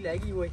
ਲੈ ਗਈ ਓਏ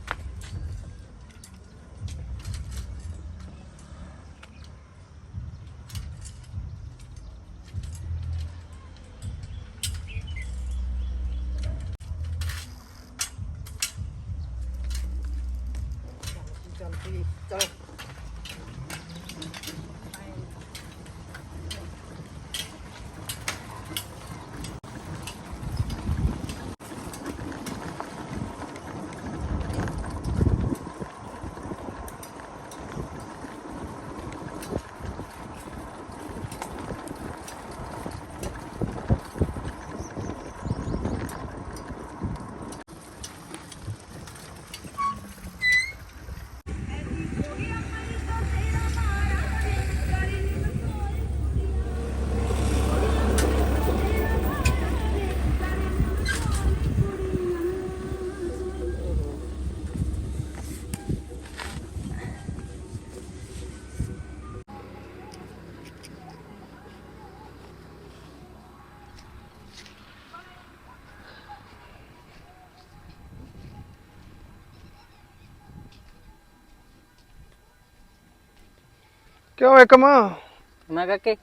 ਕਿਉਂ ਏਕਮ ਮੈਂ? ਕਿਹਾ ਕਿ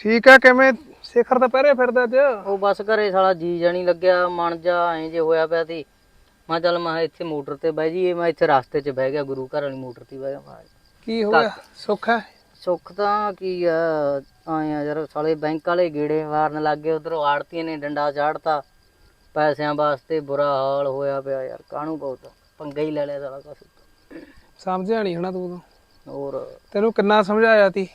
ਠੀਕ ਆ ਕਿਵੇਂ ਸਿਖਰ ਤਾਂ ਪਹਿਰੇ ਫਿਰਦਾ ਅੱਜ? ਉਹ ਬਸ ਘਰੇ ਸਾਲਾ ਜੀ ਜਾਣੀ ਲੱਗਿਆ ਮਨ ਜਾ ਐਂ ਜੇ ਹੋਇਆ ਪਿਆ ਸੀ। ਮੈਂ ਚੱਲ ਮੈਂ ਇੱਥੇ ਮੋਟਰ ਤੇ ਬਹਿ ਜਾਈਏ ਮੈਂ ਇੱਥੇ ਰਸਤੇ 'ਚ ਬਹਿ ਗਿਆ ਗੁਰੂ ਘਰ ਵਾਲੀ ਮੋਟਰ ਤੇ ਬਹਿ ਗਿਆ ਮੈਂ ਕੀ ਹੋ ਗਿਆ ਸੁੱਖ ਹੈ? ਸੁੱਖ ਤਾਂ ਕੀ ਆ ਆਏ ਆ ਯਾਰ ਸਾਲੇ ਬੈਂਕ ਵਾਲੇ ਗੇੜੇ ਮਾਰਨ ਲੱਗ ਗਏ ਉਧਰੋਂ ਆੜਤੀਆਂ ਨੇ ਡੰਡਾ ਚਾੜਤਾ। ਪੈਸਿਆਂ ਵਾਸਤੇ ਬੁਰਾ ਹਾਲ ਹੋਇਆ ਪਿਆ ਯਾਰ ਕਾਹਨੂੰ ਬਹੁਤ ਪੰਗਾ ਹੀ ਲੈ ਲਿਆ ਸਾਲਾ ਕੁਛ ਸਮਝਿਆ ਨਹੀਂ ਹਣਾ ਤੂੰ ਉਦੋਂ। ਹੋਰ ਤੈਨੂੰ ਕਿੰਨਾ ਸਮਝਾਇਆ ਤੀ?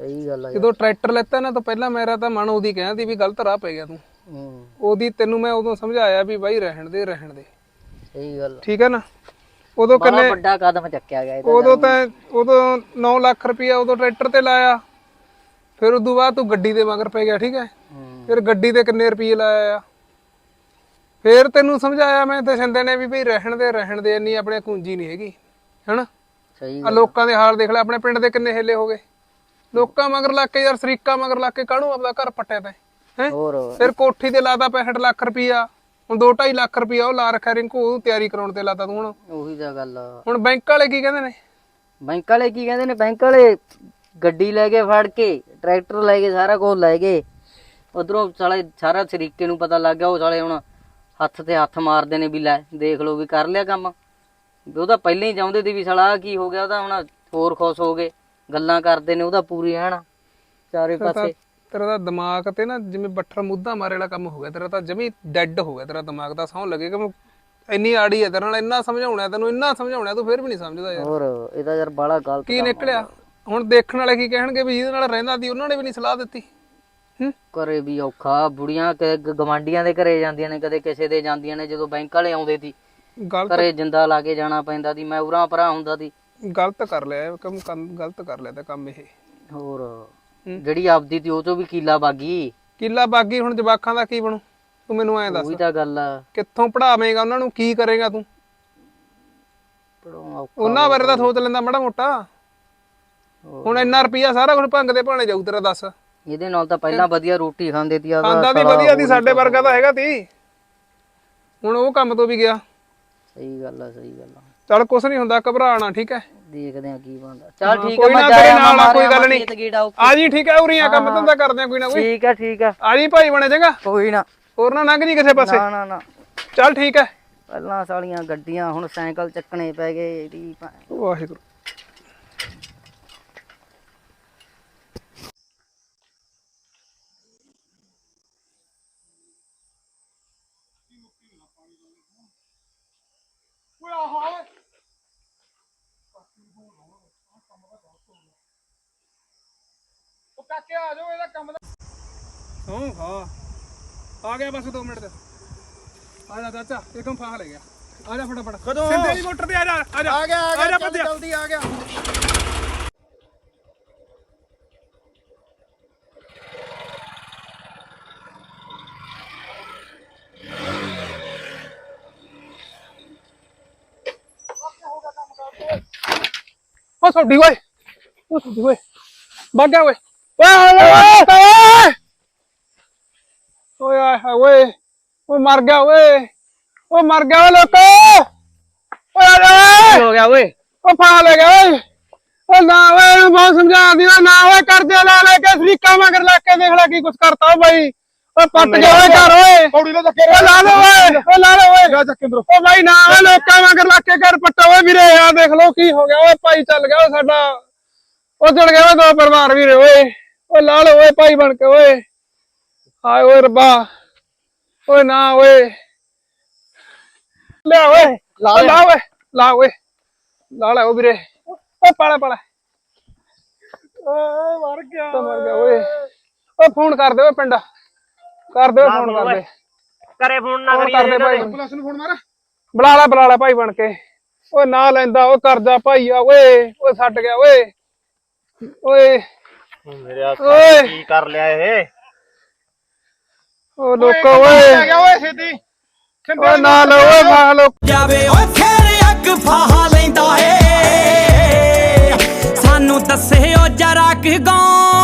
ਸਹੀ ਗੱਲ ਆ ਯਾਰ। ਜਦੋਂ ਟਰੈਕਟਰ ਲੈਤਾ ਨਾ ਤਾਂ ਪਹਿਲਾਂ ਮੇਰਾ ਤਾਂ ਮਨ ਉਹਦੀ ਕਹਿੰਦੀ ਵੀ ਗਲਤ ਰਾਹ ਪੈ ਗਿਆ ਤੂੰ। ਹੂੰ। ਉਹਦੀ ਤੈਨੂੰ ਮੈਂ ਉਦੋਂ ਸਮਝਾਇਆ ਵੀ ਬਾਈ ਰਹਿਣ ਦੇ ਰਹਿਣ ਦੇ। ਸਹੀ ਗੱਲ ਆ। ਠੀਕ ਹੈ ਨਾ? ਉਦੋਂ ਬੜਾ ਕਿੰਨੇ ਵੱਡਾ ਕਦਮ ਚੱਕਿਆ ਗਿਆ ਇਹਦਾ ਉਦੋਂ ਤਾਂ। ਉਦੋਂ 9 ਲੱਖ ਰੁਪਇਆ ਉਦੋਂ ਟਰੈਕਟਰ ਤੇ ਲਾਇਆ। ਫਿਰ ਉਦੋਂ ਬਾਅਦ ਤੂੰ ਗੱਡੀ ਦੇ ਮਗਰ ਪੈ ਗਿਆ ਠੀਕ ਹੈ ਹੂੰ। ਫਿਰ ਗੱਡੀ ਤੇ ਕਿੰਨੇ ਰੁਪਏ ਲਾਇਆ ਆ? ਫਿਰ ਤੈਨੂੰ ਸਮਝਾਇਆ ਮੈਂ ਤੇ ਸਿੰਦੇ ਨੇ ਵੀ ਭਈ ਰਹਿਣ ਦੇ ਰਹਿਣ ਦੇ ਇੰਨੀ ਆਪਣੇ ਕੁੰਜੀ ਨਹੀਂ ਹੈਗੀ। ਹਨਾ? ਸਹੀ ਆ ਲੋਕਾਂ ਦੇ ਹਾਲ ਦੇਖ ਲੈ ਆਪਣੇ ਪਿੰਡ ਦੇ ਕਿੰਨੇ ਹੇਲੇ ਹੋ ਗਏ। ਲੋਕਾਂ ਮਗਰ ਲੱਗ ਕੇ ਯਾਰ ਸਰੀਕਾ ਮਗਰ ਲੱਗ ਕੇ ਕਾਹਨੂੰ ਆਪਦਾ ਘਰ ਪੱਟਿਆ ਤੈਂ ਹੈ? ਹੋਰ ਫਿਰ ਕੋਠੀ ਤੇ ਲਾਦਾ 65 ਲੱਖ ਰੁਪਇਆ ਹੁਣ 2.5 ਲੱਖ ਰੁਪਇਆ ਉਹ ਲਾ ਰੱਖਿਆ ਰਿੰਕੂ ਉਹਨੂੰ ਤਿਆਰੀ ਕਰਾਉਣ ਤੇ ਲਾਤਾ ਤੂੰ ਹੁਣ। ਉਹੀ ਤਾਂ ਗੱਲ ਆ। ਹੁਣ ਬੈਂਕ ਵਾਲੇ ਕੀ ਕਹਿੰਦੇ ਨੇ? ਬੈਂਕ ਵਾਲੇ ਕੀ ਕਹਿੰਦੇ ਨੇ? ਬੈਂਕ ਵਾਲੇ ਗੱਡੀ ਲੈ ਕੇ ਫੜ ਕੇ ਟਰੈਕਟਰ ਲੈ ਕੇ ਸਾਰਾ ਕੁਝ ਲੈ ਗਏ ਉਧਰੋਂ ਸਾਲੇ ਸਾਰਾ ਸ਼ਰੀਕੇ ਨੂੰ ਪਤਾ ਲੱਗ ਗਿਆ ਉਹ ਸਾਲੇ ਹੁਣ ਹੱਥ ਤੇ ਹੱਥ ਮਾਰਦੇ ਨੇ ਵੀ ਲੈ ਦੇਖ ਲਓ ਵੀ ਕਰ ਲਿਆ ਕੰਮ। ਵੀ ਉਹ ਤਾਂ ਪਹਿਲਾਂ ਹੀ ਚਾਹੁੰਦੇ ਸੀ ਵੀ ਸਾਲਾ ਕੀ ਹੋ ਗਿਆ ਉਹਦਾ ਹੁਣ ਹੋਰ ਖੁਸ਼ ਹੋ ਗਏ ਗੱਲਾਂ ਕਰਦੇ ਨੇ ਉਹਦਾ ਪੂਰੀ ਐਨ ਚਾਰੇ ਪਾਸੇ। ਤੇਰਾ ਤਾਂ ਦਿਮਾਗ ਤੇ ਨਾ ਜਿਵੇਂ ਬੱਠਰ ਮੁੱਦਾ ਮਾਰੇ ਵਾਲਾ ਕੰਮ ਹੋ ਗਿਆ ਤੇਰਾ ਤਾਂ ਜਮੀ ਡੈੱਡ ਹੋ ਗਿਆ ਤੇਰਾ ਦਿਮਾਗ ਦਾ ਸੌਂ ਲੱਗੇ ਕਿ ਮੈਂ ਇੰਨੀ ਆੜੀ ਹੈ ਤੇਰੇ ਨਾਲ ਇੰਨਾ ਸਮਝਾਉਣਾ ਤੈਨੂੰ ਇੰਨਾ ਸਮਝਾਉਣਾ ਤੂੰ ਫਿਰ ਵੀ ਨਹੀਂ ਸਮਝਦਾ ਯਾਰ। ਹੋਰ ਇਹਦਾ ਯਾਰ ਬੜਾ ਗਲਤ ਕੀ ਨਿਕਲਿਆ? ਹੁਣ ਦੇਖਣ ਵਾਲੇ ਕੀ ਕਹਿਣਗੇ ਵੀ ਜਿਹਦੇ ਨਾਲ ਰਹਿੰਦਾ ਸੀ ਉਹਨਾਂ ਨੇ ਵੀ ਨਹੀਂ ਸਲਾਹ ਦਿੱਤੀ। ਘਰੇ ਵੀ ਔਖਾ ਬੁੜੀਆਂ ਕਿ ਗਵਾਂਡੀਆਂ ਦੇ ਘਰੇ ਜਾਂਦੀਆਂ ਨੇ ਕਦੇ ਕਿਸੇ ਦੇ ਜਾਂਦੀਆਂ ਨੇ ਜਦੋਂ ਬੈਂਕ ਵਾਲੇ ਆਉਂਦੇ ਸੀ ਗਲਤ ਘਰੇ ਜਿੰਦਾ ਲਾ ਕੇ ਜਾਣਾ ਪੈਂਦਾ ਸੀ ਮੈਂ ਉਰਾਂ ਪਰਾਂ ਹੁੰਦਾ ਸੀ। ਗਲਤ ਕਰ ਲਿਆ ਇਹ ਕੰਮ ਕੰਮ ਗਲਤ ਕਰ ਲਿਆ ਤਾਂ ਕੰਮ ਇਹ। ਹੋਰ ਜਿਹੜੀ ਆਪਦੀ ਤੀ ਉਹ ਚੋਂ ਵੀ ਕੀਲਾ ਬਾਗੀ। ਕਿੱਲਾ ਬਾਗੀ ਹੁਣ ਜਵਾਕਾਂ ਦਾ ਕੀ ਬਣੂ? ਤੂੰ ਮੈਨੂੰ ਐਂ ਦੱਸ। ਉਹੀ ਤਾਂ ਗੱਲ ਆ। ਕਿੱਥੋਂ ਪੜਾਵੇਂਗਾ ਉਹਨਾਂ ਨੂੰ ਕੀ ਕਰੇਗਾ ਤੂੰ? ਔਖਾ ਉਹਨਾਂ ਬਾਰੇ ਤਾਂ ਸੋਚ ਲੈਂਦਾ ਮਾੜਾ ਮੋਟਾ। ਹੁਣ ਇੰਨਾ ਰੁਪਿਆ ਸਾਰਾ ਕੁਝ ਭੰਗ ਦੇ ਭਾਣੇ ਜਾਊ ਤੇਰਾ ਦੱਸ। ਇਹਦੇ ਨਾਲ ਤਾਂ ਪਹਿਲਾਂ ਵਧੀਆ ਰੋਟੀ ਖਾਂਦੇ ਤੀ ਆਦਾ ਖਾਂਦਾ ਦੀ ਵਧੀਆ ਦੀ ਸਾਡੇ ਵਰਗਾ ਤਾਂ ਹੈਗਾ ਤੀ। ਹੁਣ ਉਹ ਕੰਮ ਤੋਂ ਵੀ ਗਿਆ। ਸਹੀ ਗੱਲ ਆ ਸਹੀ ਗੱਲ ਆ। ਚੱਲ ਕੁਛ ਨਹੀਂ ਹੁੰਦਾ ਘਬਰਾਣਾ ਠੀਕ ਹੈ? ਦੇਖਦੇ ਆ ਕੀ ਬਣਦਾ। ਚੱਲ ਠੀਕ ਆ ਕੋਈ ਮੈਂ ਤੇਰੇ ਜਾਇਆ ਨਾਲ ਆ, ਕੋਈ ਗੱਲ ਨਹੀਂ। ਆ ਜੀ ਠੀਕ ਹੈ ਉਰੀਆਂ ਕੰਮ ਧੰਦਾ ਕਰਦੇ ਆ ਕੋਈ ਨਾ ਕੋਈ। ਠੀਕ ਆ ਠੀਕ ਆ। ਆ ਜੀ ਭਾਈ ਬਣੇ ਚੰਗਾ? ਕੋਈ ਨਾ। ਹੋਰ ਨਾ ਲੰਘ ਜੀ ਕਿਸੇ ਪਾਸੇ। ਨਾ ਨਾ। ਨਾ ਚੱਲ ਠੀਕ ਹੈ। ਪਹਿਲਾਂ ਸਾਲੀਆਂ ਗੱਡੀਆਂ ਹੁਣ ਸਾਈਕਲ ਚੱਕਣੇ ਪੈ ਗਏ ਇਹਦੀ। ਵਾਹਿਗੁਰੂ। ਕਾਕੇ ਆ ਜਾਓ ਇਹਦਾ ਕੰਮ ਦਾ ਹਾਂ ਹਾਂ। ਆ ਗਿਆ ਬਸ 2 ਮਿੰਟ ਤੇ। ਆ ਜਾ ਚਾਚਾ ਇੱਕਮ ਫਾਹ ਲੈ ਗਿਆ। ਆ ਜਾ ਫਟਾਫਟ। ਕਦੋਂ? ਸਿੰਧੇ ਦੀ ਮੋਟਰ ਤੇ ਆ ਜਾ ਆ ਜਾ। ਆ ਗਿਆ ਆ ਗਿਆ ਜਾ ਜਲਦੀ ਭੱਜਿਆ। ਜਲਦੀ ਆ ਗਿਆ। ਉਹ ਛੋਡੀ ਓਏ ਉਹ ਛੋਡੀ ਓਏ। ਗਿਆ ਓਏ। ਓਏ ਓਏ ਆਏ ਹਾਏ ਓਏ। ਓਏ ਮਰ ਗਿਆ ਓਏ। ਉਹ ਮਰ ਗਿਆ ਓਏ ਲੋਕੋ। ਓਏ ਆ ਜਾ। ਹੋ ਗਿਆ ਓਏ? ਉਹ ਫਾ ਲੈ ਗਿਆ ਓਏ। ਉਹ ਨਾ ਓਏ ਇਹਨੂੰ ਬਹੁਤ ਸਮਝਾਉਂਦੀ ਆ ਨਾ ਓਏ ਕਰਜ਼ੇ ਲੈ ਲੈ ਕੇ ਸਰੀਕਾ ਮਗਰ ਲੱਗ ਕੇ ਦੇਖ ਲੈ ਕੀ ਕੁਛ ਕਰਤਾ ਓ ਬਾਈ। ਓ ਪੱਟ ਜਾ ਓਏ ਘਰ ਓਏ। ਪੌੜੀ ਲੈ ਚੱਕੇ। ਓ ਲਾ ਲਓ ਓਏ। ਓ ਲਾ ਲਓ ਓਏ। ਗਾ ਚੱਕੇ ਅੰਦਰੋਂ। ਓ ਬਾਈ ਨਾ ਓਏ ਲੋਕਾਂ ਮਗਰ ਲੱਗ ਕੇ ਘਰ ਪੱਟਾ ਓਏ ਵੀਰੇ। ਆ ਦੇਖ ਲਓ ਕੀ ਹੋ ਗਿਆ ਓਏ। ਭਾਈ ਚੱਲ ਗਿਆ ਓਏ ਸਾਡਾ। ਉਹ ਚੜ ਗਿਆ ਓਏ ਦੋ ਪਰਿਵਾਰ ਵੀਰੇ ਓਏ। ਓ ਲਾ ਲਓ ਓਏ ਭਾਈ ਬਣ ਕੇ ਓਏ। ਹਾਏ ਓਏ ਰੱਬਾ। ਓਏ ਨਾ ਓਏ। ਲੈ ਓਏ। ਲਾ ਲਾ ਓਏ। ਲਾ ਓਏ। ਲਾ ਲੈ ਓ ਵੀਰੇ। ਓ ਪਾਲਾ ਪਾਲਾ। ਓਏ ਮਰ ਗਿਆ ਤਾਂ ਮਰ ਗਿਆ ਓਏ। ਓ ਫੋਨ ਕਰ ਦੇ ਓਏ ਪਿੰਡ। ਕਰ ਦੇ ਓਏ ਫੋਨ ਕਰ ਦੇ। ਕਰੇ ਫੋਨ ਨਾ ਕਰੀਏ ਕਰ ਦੇ ਭਾਈ ਪੁਲਿਸ ਨੂੰ ਫੋਨ ਮਾਰ ਬੁਲਾ ਲੈ ਬੁਲਾ ਲੈ ਭਾਈ ਬਣ ਕੇ। ਓਏ ਨਾ ਲੈਂਦਾ ਓ ਕਰਦਾ ਭਾਈ ਆ ਓਏ। ਓਏ ਛੱਡ ਗਿਆ ਓਏ। ਓਏ। ਮੇਰੇ ਓਏ। ਕੀ ਕਰ ਲਿਆ ਇਹ? ਓ ਲੋਕੋ ਓਏ। ਗਿਆ ਓਏ ਓਏ ਨਾ ਲਓ ਓਏ ਨਾ ਲਓ। ਜਾਵੇ ਓਏ ਫੇਰ ਅੱਗ ਫਾਹਾ ਲੈਂਦਾ ਏ। ਸਾਨੂੰ ਦੱਸਿਓ ਜਰਾ ਕਿ ਗਾਂ